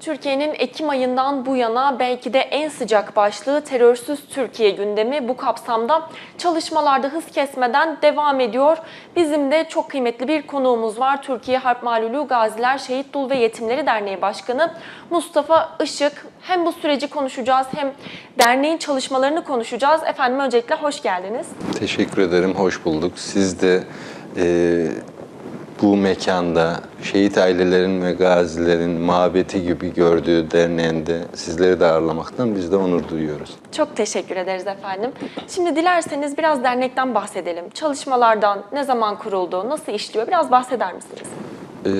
Türkiye'nin Ekim ayından bu yana belki de en sıcak başlığı terörsüz Türkiye gündemi bu kapsamda çalışmalarda hız kesmeden devam ediyor. Bizim de çok kıymetli bir konuğumuz var. Türkiye Harp Malulu Gaziler Şehit Dul ve Yetimleri Derneği Başkanı Mustafa Işık. Hem bu süreci konuşacağız hem derneğin çalışmalarını konuşacağız. Efendim öncelikle hoş geldiniz. Teşekkür ederim, hoş bulduk. Siz de e, bu mekanda şehit ailelerin ve gazilerin mabeti gibi gördüğü derneğinde sizleri de ağırlamaktan biz de onur duyuyoruz. Çok teşekkür ederiz efendim. Şimdi dilerseniz biraz dernekten bahsedelim. Çalışmalardan, ne zaman kuruldu, nasıl işliyor biraz bahseder misiniz? E,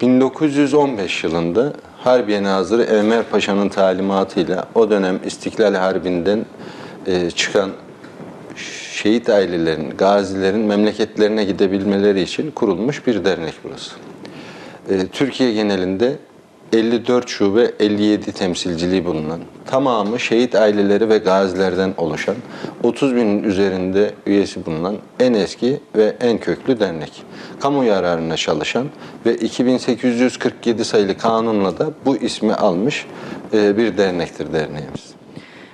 1915 yılında Harbiye Nazırı Enver Paşa'nın talimatıyla o dönem İstiklal Harbi'nden e, çıkan şehit ailelerin, gazilerin memleketlerine gidebilmeleri için kurulmuş bir dernek burası. Ee, Türkiye genelinde 54 şube, 57 temsilciliği bulunan, tamamı şehit aileleri ve gazilerden oluşan, 30 binin üzerinde üyesi bulunan en eski ve en köklü dernek. Kamu yararına çalışan ve 2847 sayılı kanunla da bu ismi almış e, bir dernektir derneğimiz.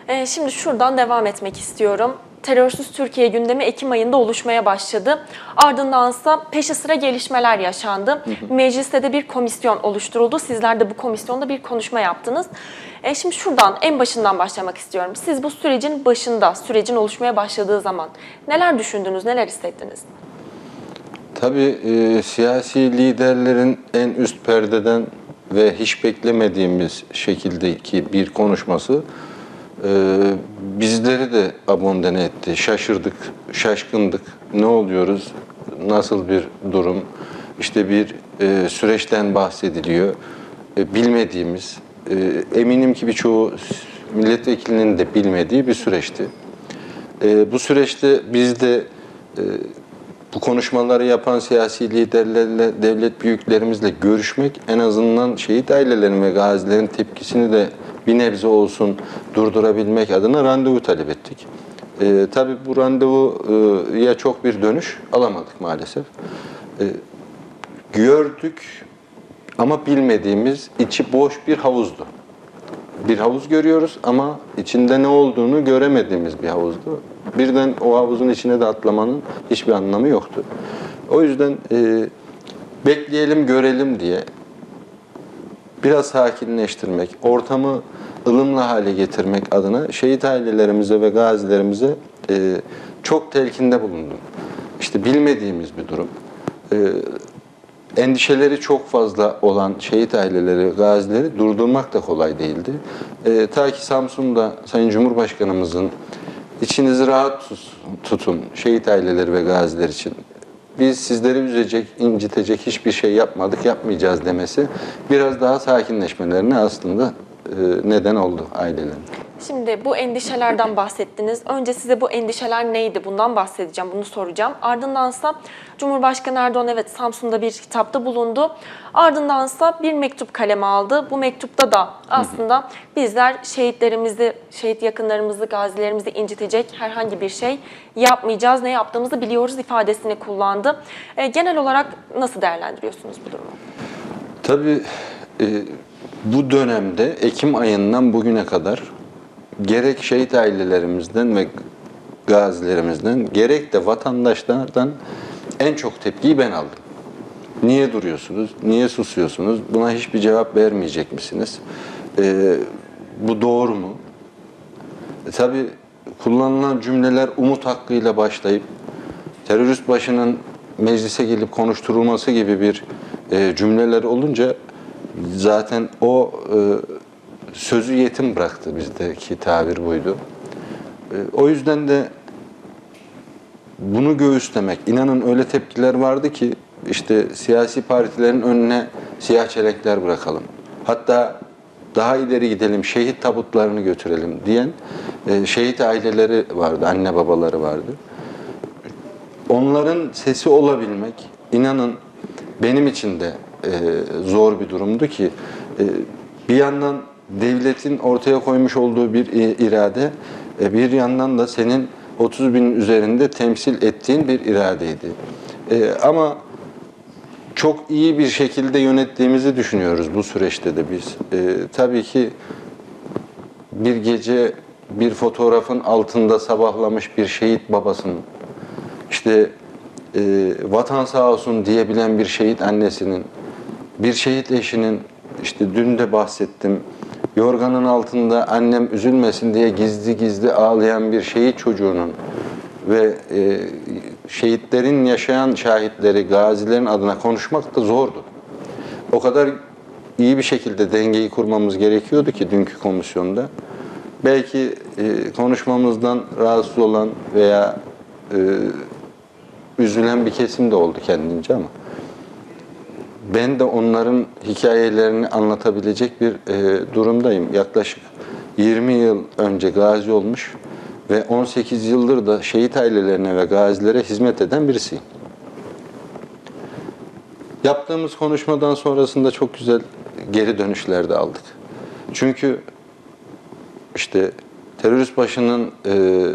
Ee, şimdi şuradan devam etmek istiyorum. Terörsüz Türkiye gündemi Ekim ayında oluşmaya başladı. Ardındansa peşi sıra gelişmeler yaşandı. Mecliste de bir komisyon oluşturuldu. Sizler de bu komisyonda bir konuşma yaptınız. Ee, şimdi şuradan en başından başlamak istiyorum. Siz bu sürecin başında, sürecin oluşmaya başladığı zaman neler düşündünüz, neler hissettiniz? Tabii e, siyasi liderlerin en üst perdeden ve hiç beklemediğimiz şekildeki bir konuşması e, bizleri de abondene etti. Şaşırdık, şaşkındık. Ne oluyoruz? Nasıl bir durum? İşte bir e, süreçten bahsediliyor. E, bilmediğimiz, e, eminim ki birçoğu milletvekilinin de bilmediği bir süreçti. Bu süreçte biz de bu konuşmaları yapan siyasi liderlerle, devlet büyüklerimizle görüşmek en azından şehit ailelerin ve gazilerin tepkisini de bir nebze olsun durdurabilmek adına randevu talep ettik. Ee, tabii bu randevuya çok bir dönüş alamadık maalesef. Ee, gördük ama bilmediğimiz içi boş bir havuzdu. Bir havuz görüyoruz ama içinde ne olduğunu göremediğimiz bir havuzdu. Birden o havuzun içine de atlamanın hiçbir anlamı yoktu. O yüzden e, bekleyelim görelim diye biraz sakinleştirmek, ortamı ılımlı hale getirmek adına şehit ailelerimize ve gazilerimize e, çok telkinde bulundum. İşte bilmediğimiz bir durum. E, endişeleri çok fazla olan şehit aileleri, gazileri durdurmak da kolay değildi. E, ta ki Samsun'da Sayın Cumhurbaşkanımızın içinizi rahat tut- tutun şehit aileleri ve gaziler için. Biz sizleri üzecek, incitecek hiçbir şey yapmadık, yapmayacağız demesi biraz daha sakinleşmelerine aslında e, neden oldu ailelerin. Şimdi bu endişelerden bahsettiniz. Önce size bu endişeler neydi? Bundan bahsedeceğim, bunu soracağım. Ardındansa Cumhurbaşkanı Erdoğan evet Samsun'da bir kitapta bulundu. Ardındansa bir mektup kaleme aldı. Bu mektupta da aslında bizler şehitlerimizi, şehit yakınlarımızı, gazilerimizi incitecek herhangi bir şey yapmayacağız. Ne yaptığımızı biliyoruz ifadesini kullandı. E, genel olarak nasıl değerlendiriyorsunuz bu durumu? Tabii e, bu dönemde Ekim ayından bugüne kadar gerek şehit ailelerimizden ve gazilerimizden gerek de vatandaşlardan en çok tepkiyi ben aldım. Niye duruyorsunuz? Niye susuyorsunuz? Buna hiçbir cevap vermeyecek misiniz? E, bu doğru mu? E, tabii kullanılan cümleler umut hakkıyla başlayıp terörist başının meclise gelip konuşturulması gibi bir e, cümleler olunca zaten o e, sözü yetim bıraktı bizdeki tabir buydu. E, o yüzden de bunu göğüslemek, inanın öyle tepkiler vardı ki işte siyasi partilerin önüne siyah çelenkler bırakalım. Hatta daha ileri gidelim, şehit tabutlarını götürelim diyen e, şehit aileleri vardı, anne babaları vardı. Onların sesi olabilmek, inanın benim için de e, zor bir durumdu ki bir yandan devletin ortaya koymuş olduğu bir irade, e, bir yandan da senin 30 bin üzerinde temsil ettiğin bir iradeydi. E, ama çok iyi bir şekilde yönettiğimizi düşünüyoruz bu süreçte de biz. Ee, tabii ki bir gece bir fotoğrafın altında sabahlamış bir şehit babasının, işte e, vatan sağ olsun diyebilen bir şehit annesinin, bir şehit eşinin, işte dün de bahsettim, yorganın altında annem üzülmesin diye gizli gizli ağlayan bir şehit çocuğunun ve e, şehitlerin yaşayan şahitleri, gazilerin adına konuşmak da zordu. O kadar iyi bir şekilde dengeyi kurmamız gerekiyordu ki dünkü komisyonda. Belki e, konuşmamızdan rahatsız olan veya e, üzülen bir kesim de oldu kendince ama ben de onların hikayelerini anlatabilecek bir e, durumdayım. Yaklaşık 20 yıl önce gazi olmuş ve 18 yıldır da şehit ailelerine ve gazilere hizmet eden birisiyim. Yaptığımız konuşmadan sonrasında çok güzel geri dönüşler de aldık. Çünkü işte terörist başının e,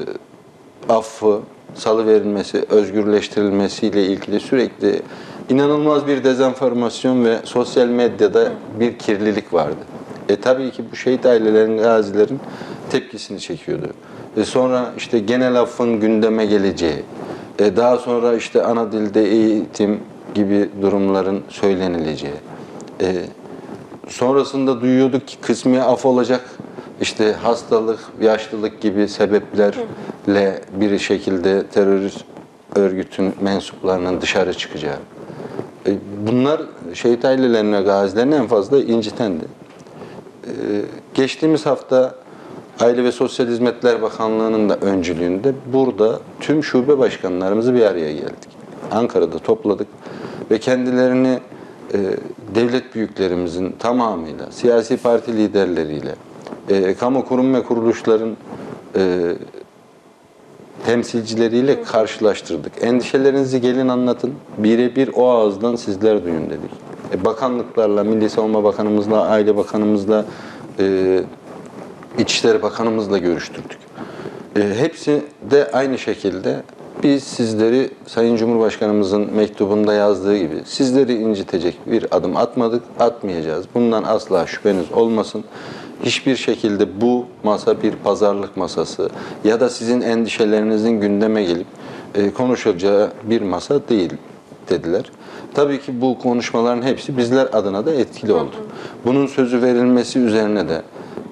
affı, salı verilmesi, özgürleştirilmesiyle ilgili sürekli inanılmaz bir dezenformasyon ve sosyal medyada bir kirlilik vardı. E tabii ki bu şehit ailelerin, gazilerin tepkisini çekiyordu. E sonra işte genel affın gündeme geleceği, e daha sonra işte ana dilde eğitim gibi durumların söylenileceği, e, sonrasında duyuyorduk ki kısmi af olacak. İşte hastalık, yaşlılık gibi sebeplerle bir şekilde terörist örgütün mensuplarının dışarı çıkacağı. E, Bunlar şehit ailelerine, gazilerine en fazla incitendi. E, Geçtiğimiz hafta Aile ve Sosyal Hizmetler Bakanlığı'nın da öncülüğünde burada tüm şube başkanlarımızı bir araya geldik. Ankara'da topladık ve kendilerini e, devlet büyüklerimizin tamamıyla, siyasi parti liderleriyle, kamu kurum ve kuruluşların temsilcileriyle karşılaştırdık. Endişelerinizi gelin anlatın. Birebir o ağızdan sizler duyun dedik. E, bakanlıklarla, Milli Savunma Bakanımızla, Aile Bakanımızla, e, İçişleri Bakanımızla görüştürdük. E, hepsi de aynı şekilde biz sizleri Sayın Cumhurbaşkanımızın mektubunda yazdığı gibi sizleri incitecek bir adım atmadık, atmayacağız. Bundan asla şüpheniz olmasın. Hiçbir şekilde bu masa bir pazarlık masası ya da sizin endişelerinizin gündeme gelip e, konuşulacağı bir masa değil dediler. Tabii ki bu konuşmaların hepsi bizler adına da etkili oldu. Bunun sözü verilmesi üzerine de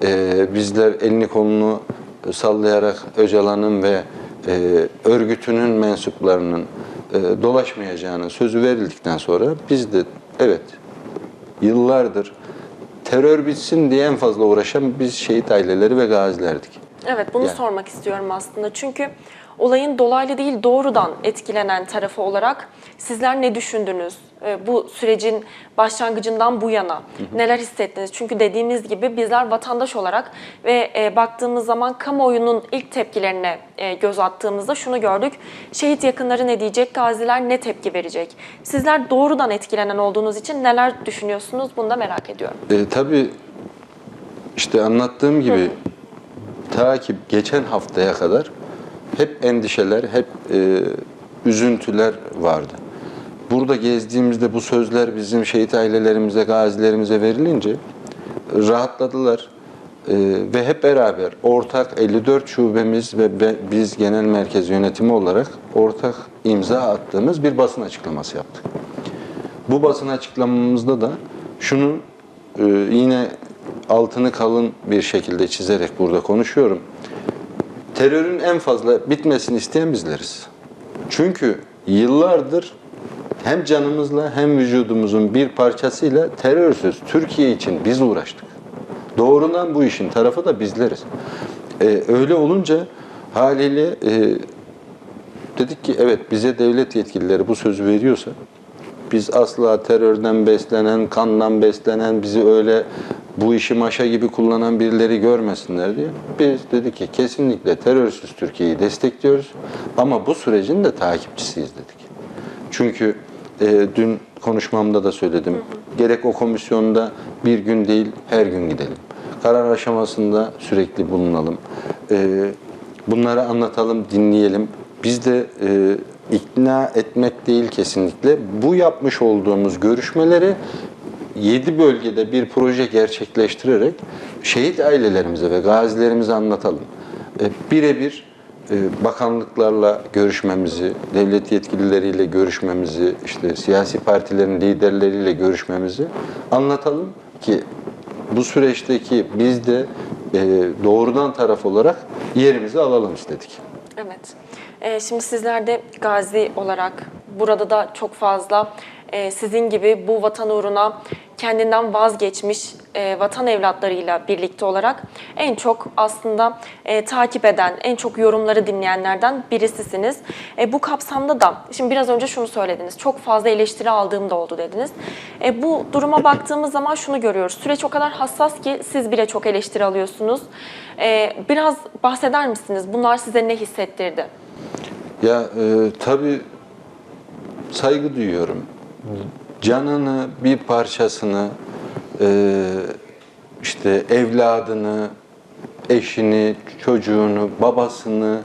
e, bizler elini kolunu sallayarak Öcalan'ın ve e, örgütünün mensuplarının e, dolaşmayacağının sözü verildikten sonra biz de evet yıllardır terör bitsin diye en fazla uğraşan biz şehit aileleri ve gazilerdik. Evet bunu Yani. sormak istiyorum aslında. Çünkü olayın dolaylı değil doğrudan etkilenen tarafı olarak sizler ne düşündünüz? Ee, Bu sürecin başlangıcından bu yana neler hissettiniz? Çünkü dediğimiz gibi bizler vatandaş olarak ve e, baktığımız zaman kamuoyunun ilk tepkilerine e, göz attığımızda şunu gördük. Şehit yakınları ne diyecek, gaziler ne tepki verecek? Sizler doğrudan etkilenen olduğunuz için neler düşünüyorsunuz? Bunu da merak ediyorum. E, tabii işte anlattığım gibi ta ki geçen haftaya kadar hep endişeler, hep e, üzüntüler vardı. Burada gezdiğimizde bu sözler bizim şehit ailelerimize, gazilerimize verilince rahatladılar. E, ve hep beraber ortak 54 şubemiz ve be- biz genel merkez yönetimi olarak ortak imza attığımız bir basın açıklaması yaptık. Bu basın açıklamamızda da şunu e, yine altını kalın bir şekilde çizerek burada konuşuyorum. Terörün en fazla bitmesini isteyen bizleriz. Çünkü yıllardır hem canımızla hem vücudumuzun bir parçasıyla terörsüz Türkiye için biz uğraştık. Doğrudan bu işin tarafı da bizleriz. E, öyle olunca haliyle e, dedik ki evet bize devlet yetkilileri bu sözü veriyorsa biz asla terörden beslenen, kandan beslenen, bizi öyle bu işi maşa gibi kullanan birileri görmesinler diye biz dedik ki kesinlikle terörsüz Türkiye'yi destekliyoruz ama bu sürecin de takipçisiyiz dedik. Çünkü e, dün konuşmamda da söyledim. Gerek o komisyonda bir gün değil her gün gidelim. Karar aşamasında sürekli bulunalım. E, bunları anlatalım, dinleyelim. Biz de e, ikna etmek değil kesinlikle. Bu yapmış olduğumuz görüşmeleri 7 bölgede bir proje gerçekleştirerek şehit ailelerimize ve gazilerimize anlatalım. E, Birebir bakanlıklarla görüşmemizi, devlet yetkilileriyle görüşmemizi, işte siyasi partilerin liderleriyle görüşmemizi anlatalım ki bu süreçteki biz de e, doğrudan taraf olarak yerimizi alalım istedik. Evet. Ee, şimdi sizler de gazi olarak burada da çok fazla e, sizin gibi bu vatan uğruna kendinden vazgeçmiş e, vatan evlatlarıyla birlikte olarak en çok aslında e, takip eden, en çok yorumları dinleyenlerden birisisiniz. E, bu kapsamda da, şimdi biraz önce şunu söylediniz, çok fazla eleştiri aldığım da oldu dediniz. E, bu duruma baktığımız zaman şunu görüyoruz, süreç o kadar hassas ki siz bile çok eleştiri alıyorsunuz. E, biraz bahseder misiniz? Bunlar size ne hissettirdi? Ya e, tabii saygı duyuyorum. Canını, bir parçasını, e, işte evladını, eşini, çocuğunu, babasını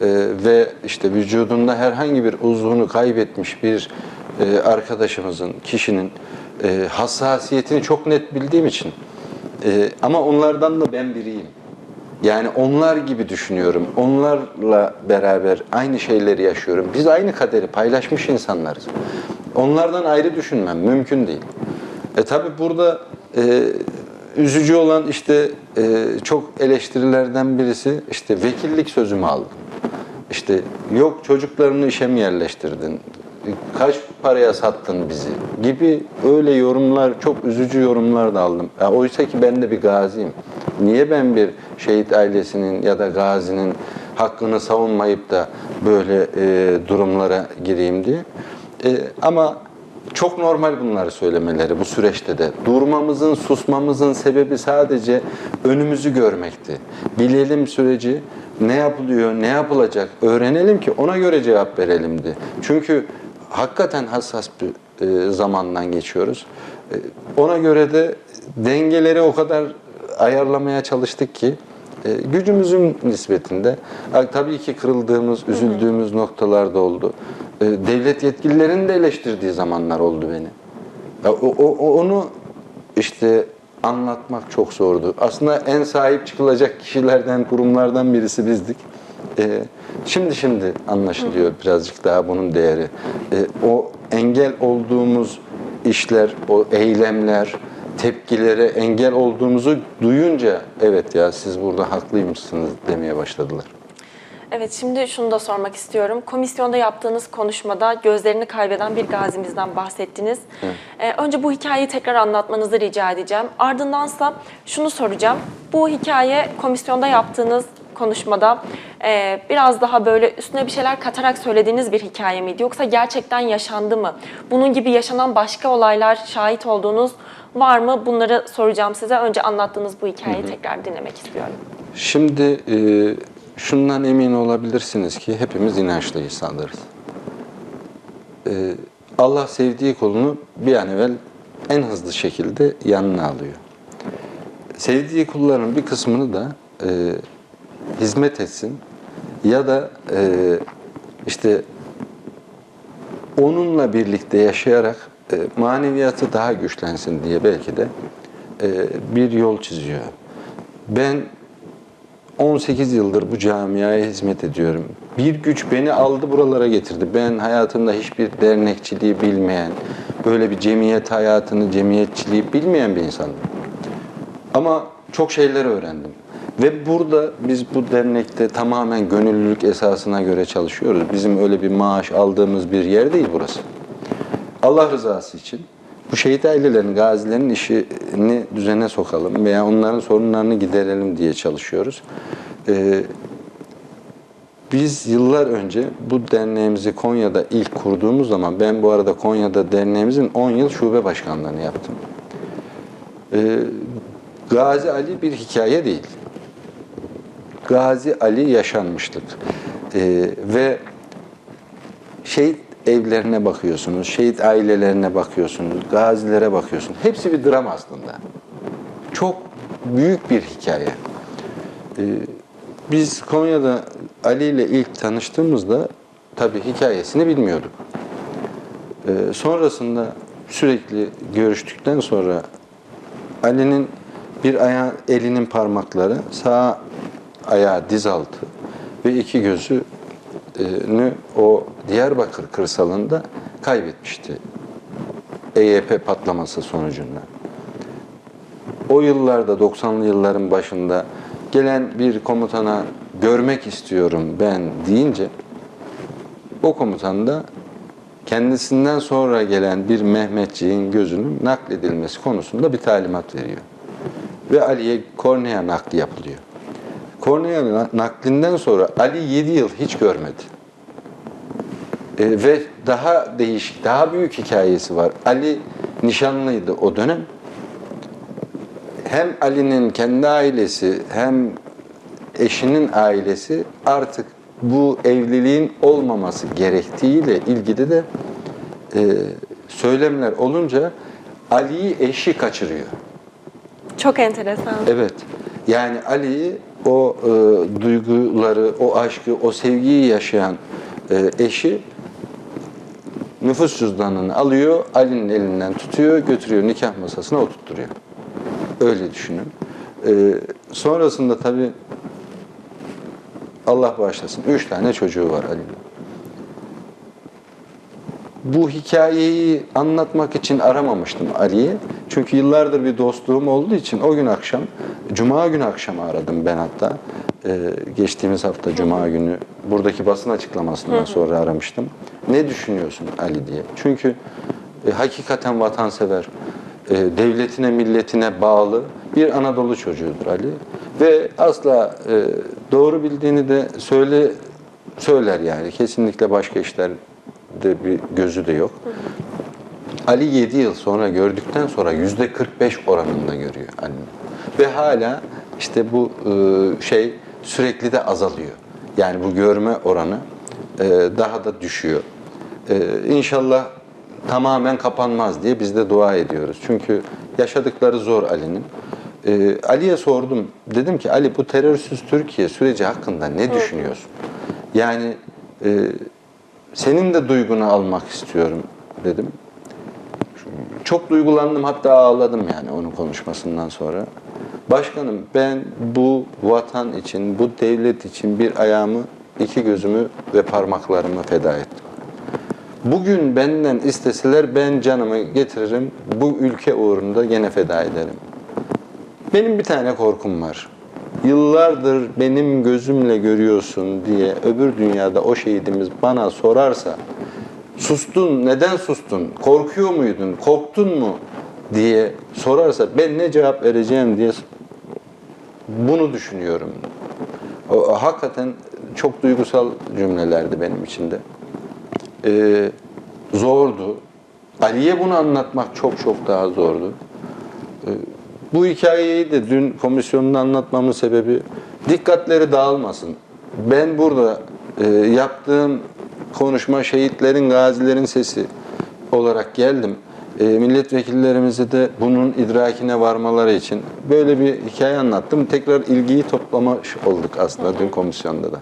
e, ve işte vücudunda herhangi bir uzvunu kaybetmiş bir e, arkadaşımızın, kişinin hassasiyetini çok net bildiğim için ama onlardan da ben biriyim. Yani onlar gibi düşünüyorum. Onlarla beraber aynı şeyleri yaşıyorum. Biz aynı kaderi paylaşmış insanlarız. Onlardan ayrı düşünmem mümkün değil. E tabi burada e, üzücü olan işte e, çok eleştirilerden birisi işte vekillik sözümü aldım. İşte yok çocuklarını işe mi yerleştirdin? Kaç paraya sattın bizi? Gibi öyle yorumlar, çok üzücü yorumlar da aldım. Ya oysa ki ben de bir gaziyim. Niye ben bir şehit ailesinin ya da gazinin hakkını savunmayıp da böyle e, durumlara gireyim diye. E, ama çok normal bunları söylemeleri bu süreçte de. Durmamızın, susmamızın sebebi sadece önümüzü görmekti. Bilelim süreci, ne yapılıyor, ne yapılacak öğrenelim ki ona göre cevap verelimdi. Çünkü hakikaten hassas bir e, zamandan geçiyoruz. E, ona göre de dengeleri o kadar ayarlamaya çalıştık ki e, gücümüzün nispetinde tabii ki kırıldığımız, üzüldüğümüz noktalar da oldu. E, devlet yetkililerinin de eleştirdiği zamanlar oldu beni. Ya, o, o- onu işte anlatmak çok zordu. Aslında en sahip çıkılacak kişilerden, kurumlardan birisi bizdik. E, şimdi şimdi anlaşılıyor birazcık daha bunun değeri. E, o engel olduğumuz işler, o eylemler, tepkilere engel olduğumuzu duyunca evet ya siz burada haklıymışsınız demeye başladılar. Evet şimdi şunu da sormak istiyorum. Komisyonda yaptığınız konuşmada gözlerini kaybeden bir gazimizden bahsettiniz. Ee, önce bu hikayeyi tekrar anlatmanızı rica edeceğim. Ardındansa şunu soracağım. Bu hikaye komisyonda yaptığınız konuşmada e, biraz daha böyle üstüne bir şeyler katarak söylediğiniz bir hikaye miydi? Yoksa gerçekten yaşandı mı? Bunun gibi yaşanan başka olaylar şahit olduğunuz var mı? Bunları soracağım size. Önce anlattığınız bu hikayeyi tekrar dinlemek istiyorum. Şimdi e, şundan emin olabilirsiniz ki hepimiz inançlı insanlarız. E, Allah sevdiği kulunu bir an evvel en hızlı şekilde yanına alıyor. Sevdiği kulların bir kısmını da e, hizmet etsin ya da e, işte onunla birlikte yaşayarak e, maneviyatı daha güçlensin diye belki de e, bir yol çiziyor. Ben 18 yıldır bu camiaya hizmet ediyorum. Bir güç beni aldı buralara getirdi. Ben hayatımda hiçbir dernekçiliği bilmeyen, böyle bir cemiyet hayatını, cemiyetçiliği bilmeyen bir insandım. Ama çok şeyler öğrendim. Ve burada biz bu dernekte tamamen gönüllülük esasına göre çalışıyoruz. Bizim öyle bir maaş aldığımız bir yer değil burası. Allah rızası için bu şehit ailelerin, gazilerin işini düzene sokalım veya onların sorunlarını giderelim diye çalışıyoruz. Ee, biz yıllar önce bu derneğimizi Konya'da ilk kurduğumuz zaman, ben bu arada Konya'da derneğimizin 10 yıl şube başkanlığını yaptım. Ee, Gazi Ali bir hikaye değil. Gazi Ali yaşanmışlık. Ee, ve şehit evlerine bakıyorsunuz, şehit ailelerine bakıyorsunuz, gazilere bakıyorsunuz. Hepsi bir dram aslında. Çok büyük bir hikaye. Ee, biz Konya'da Ali ile ilk tanıştığımızda tabii hikayesini bilmiyorduk. Ee, sonrasında sürekli görüştükten sonra Ali'nin bir ayağı, elinin parmakları sağ ayağı diz altı ve iki gözünü o Diyarbakır kırsalında kaybetmişti. EYP patlaması sonucunda. O yıllarda 90'lı yılların başında gelen bir komutana görmek istiyorum ben deyince o komutan da kendisinden sonra gelen bir Mehmetçiğin gözünün nakledilmesi konusunda bir talimat veriyor. Ve Ali'ye kornea nakli yapılıyor. Kornea na- naklinden sonra Ali 7 yıl hiç görmedi. E, ve daha değişik, daha büyük hikayesi var. Ali nişanlıydı o dönem. Hem Ali'nin kendi ailesi hem eşinin ailesi artık bu evliliğin olmaması gerektiğiyle ilgili de e, söylemler olunca Ali'yi eşi kaçırıyor. Çok enteresan. Evet. Yani Ali'yi o e, duyguları, o aşkı, o sevgiyi yaşayan e, eşi nüfus cüzdanını alıyor, Ali'nin elinden tutuyor, götürüyor nikah masasına oturtturuyor. Öyle düşünün. E, sonrasında tabii Allah bağışlasın. Üç tane çocuğu var Ali'nin. Bu hikayeyi anlatmak için aramamıştım Ali'yi. Çünkü yıllardır bir dostluğum olduğu için o gün akşam, Cuma günü akşamı aradım ben hatta. Ee, geçtiğimiz hafta Cuma günü buradaki basın açıklamasından sonra aramıştım. Ne düşünüyorsun Ali diye. Çünkü e, hakikaten vatansever, e, devletine, milletine bağlı bir Anadolu çocuğudur Ali. Ve asla e, doğru bildiğini de söyle söyler yani. Kesinlikle başka işlerde bir gözü de yok. Ali 7 yıl sonra gördükten sonra yüzde 45 oranında görüyor Ali'ni. Ve hala işte bu e, şey sürekli de azalıyor. Yani bu görme oranı e, daha da düşüyor. E, İnşallah tamamen kapanmaz diye biz de dua ediyoruz. Çünkü yaşadıkları zor Ali'nin. Ali'ye sordum. Dedim ki Ali bu terörsüz Türkiye süreci hakkında ne düşünüyorsun? Yani e, senin de duygunu almak istiyorum dedim. Çok duygulandım hatta ağladım yani onun konuşmasından sonra. Başkanım ben bu vatan için, bu devlet için bir ayağımı, iki gözümü ve parmaklarımı feda ettim. Bugün benden isteseler ben canımı getiririm, bu ülke uğrunda gene feda ederim. Benim bir tane korkum var. Yıllardır benim gözümle görüyorsun diye öbür dünyada o şehidimiz bana sorarsa sustun, neden sustun, korkuyor muydun, korktun mu diye sorarsa ben ne cevap vereceğim diye bunu düşünüyorum. O, hakikaten çok duygusal cümlelerdi benim için de. Ee, zordu. Ali'ye bunu anlatmak çok çok daha zordu. Ee, bu hikayeyi de dün komisyonda anlatmamın sebebi dikkatleri dağılmasın. Ben burada e, yaptığım konuşma şehitlerin, gazilerin sesi olarak geldim. E, milletvekillerimize de bunun idrakine varmaları için böyle bir hikaye anlattım. Tekrar ilgiyi toplamış olduk aslında dün komisyonda da.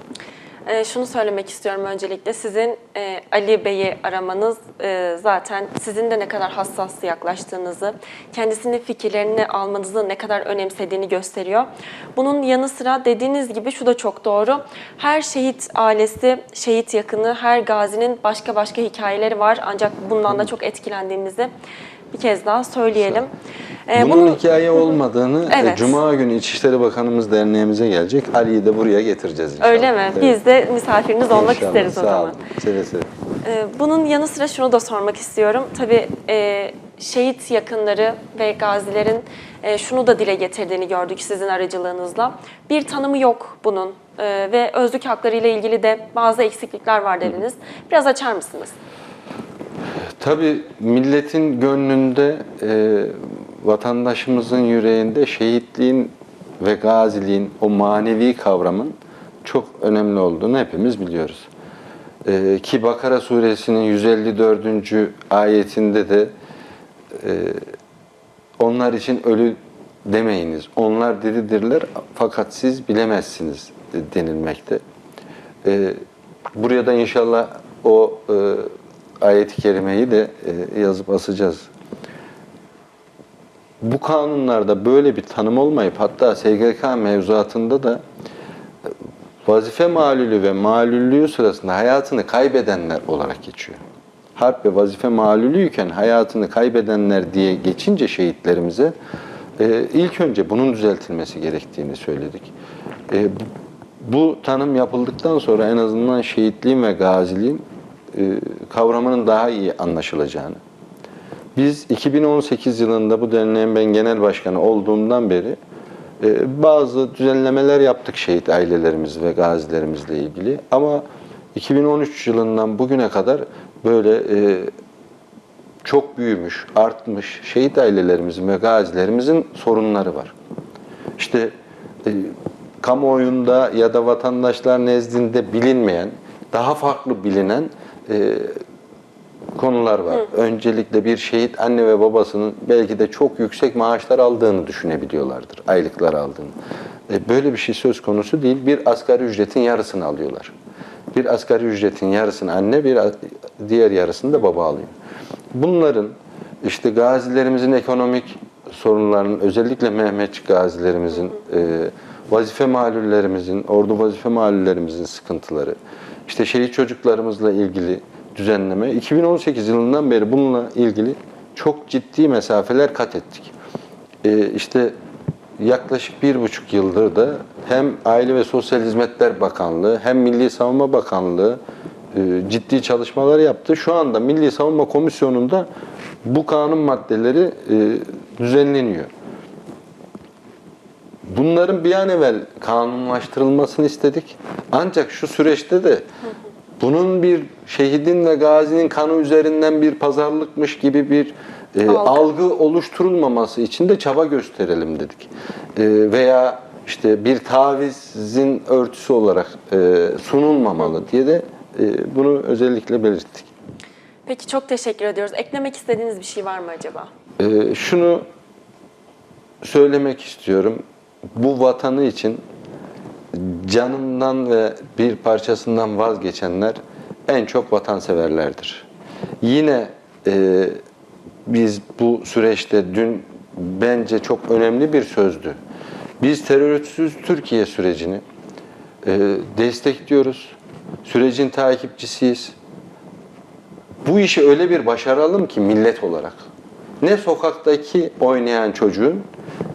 Ee, şunu söylemek istiyorum öncelikle. Sizin e, Ali Bey'i aramanız e, zaten sizin de ne kadar hassas yaklaştığınızı, kendisinin fikirlerini almanızı ne kadar önemsediğini gösteriyor. Bunun yanı sıra dediğiniz gibi şu da çok doğru. Her şehit ailesi, şehit yakını, her gazinin başka başka hikayeleri var. Ancak bundan da çok etkilendiğimizi bir kez daha söyleyelim. Ee, Bunun bunu- hikaye olmadığını e, Evet. Cuma günü İçişleri Bakanımız derneğimize gelecek. Ali'yi de buraya getireceğiz inşallah. Öyle mi? Evet. Biz de misafiriniz olmak İnşallah. isteriz o zaman. Seve seve. Ee, Bunun yanı sıra şunu da sormak istiyorum. Tabii e, şehit yakınları ve gazilerin e, şunu da dile getirdiğini gördük sizin aracılığınızla. Bir tanımı yok bunun e, ve özlük hakları ile ilgili de bazı eksiklikler var dediniz. Biraz açar mısınız? Tabii milletin gönlünde, e, vatandaşımızın yüreğinde şehitliğin ve gaziliğin, o manevi kavramın çok önemli olduğunu hepimiz biliyoruz. E, ki Bakara suresinin 154. ayetinde de e, onlar için ölü demeyiniz. Onlar diridirler fakat siz bilemezsiniz denilmekte. E, buraya da inşallah o e, ayet-i kerimeyi de e, yazıp asacağız. Bu kanunlarda böyle bir tanım olmayıp hatta SGK mevzuatında da e, vazife malulü ve malüllüğü sırasında hayatını kaybedenler olarak geçiyor. Harp ve vazife malulüyken hayatını kaybedenler diye geçince şehitlerimize e, ilk önce bunun düzeltilmesi gerektiğini söyledik. Bu, tanım yapıldıktan sonra en azından şehitliğin ve gaziliğin kavramının daha iyi anlaşılacağını, biz 2018 yılında bu derneğin ben genel başkanı olduğumdan beri e, bazı düzenlemeler yaptık şehit ailelerimiz ve gazilerimizle ilgili. Ama 2013 yılından bugüne kadar böyle e, çok büyümüş, artmış şehit ailelerimizin ve gazilerimizin sorunları var. İşte e, kamuoyunda ya da vatandaşlar nezdinde bilinmeyen, daha farklı bilinen e, konular var. Öncelikle bir şehit anne ve babasının belki de çok yüksek maaşlar aldığını düşünebiliyorlardır. Aylıklar aldığını. E, böyle bir şey söz konusu değil. Bir asgari ücretin yarısını alıyorlar. Bir asgari ücretin yarısını anne, bir diğer yarısını da baba alıyor. Bunların işte gazilerimizin ekonomik sorunlarının, özellikle Mehmetçik gazilerimizin, e, vazife malullerimizin, ordu vazife malullerimizin sıkıntıları, işte şehit çocuklarımızla ilgili düzenleme, 2018 yılından beri bununla ilgili çok ciddi mesafeler kat ettik. E, işte yaklaşık bir buçuk yıldır da hem Aile ve Sosyal Hizmetler Bakanlığı hem Milli Savunma Bakanlığı e, ciddi çalışmalar yaptı. Şu anda Milli Savunma Komisyonu'nda bu kanun maddeleri e, düzenleniyor. Bunların bir an evvel kanunlaştırılmasını istedik. Ancak şu süreçte de bunun bir şehidin ve gazinin kanı üzerinden bir pazarlıkmış gibi bir e, Algı. algı oluşturulmaması için de çaba gösterelim dedik. E, veya işte bir tavizin örtüsü olarak e, sunulmamalı diye de e, bunu özellikle belirttik. Peki çok teşekkür ediyoruz. Eklemek istediğiniz bir şey var mı acaba? Ee, şunu söylemek istiyorum. Bu vatanı için canından ve bir parçasından vazgeçenler en çok vatanseverlerdir. Yine e, biz bu süreçte dün bence çok önemli bir sözdü. Biz terörsüz Türkiye sürecini e, destekliyoruz. Sürecin takipçisiyiz. Bu işi öyle bir başaralım ki millet olarak. Ne sokaktaki oynayan çocuğun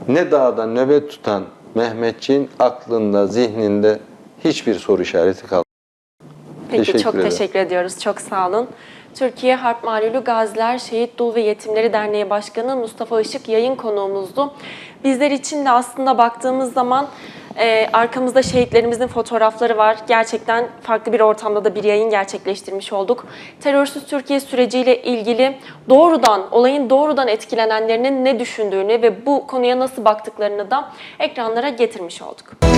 ne dağda nöbet tutan Mehmetçiğin aklında, zihninde hiçbir soru işareti kalmadı. Peki Teşekkür çok ederim. teşekkür ediyoruz. Çok sağ olun. Türkiye Harp Malulü Gaziler Şehit Dul ve Yetimleri Derneği Başkanı Mustafa Işık yayın konuğumuzdu. Bizler için de aslında baktığımız zaman e, arkamızda şehitlerimizin fotoğrafları var. Gerçekten farklı bir ortamda da bir yayın gerçekleştirmiş olduk. Terörsüz Türkiye süreciyle ilgili doğrudan, olayın doğrudan etkilenenlerinin ne düşündüğünü ve bu konuya nasıl baktıklarını da ekranlara getirmiş olduk.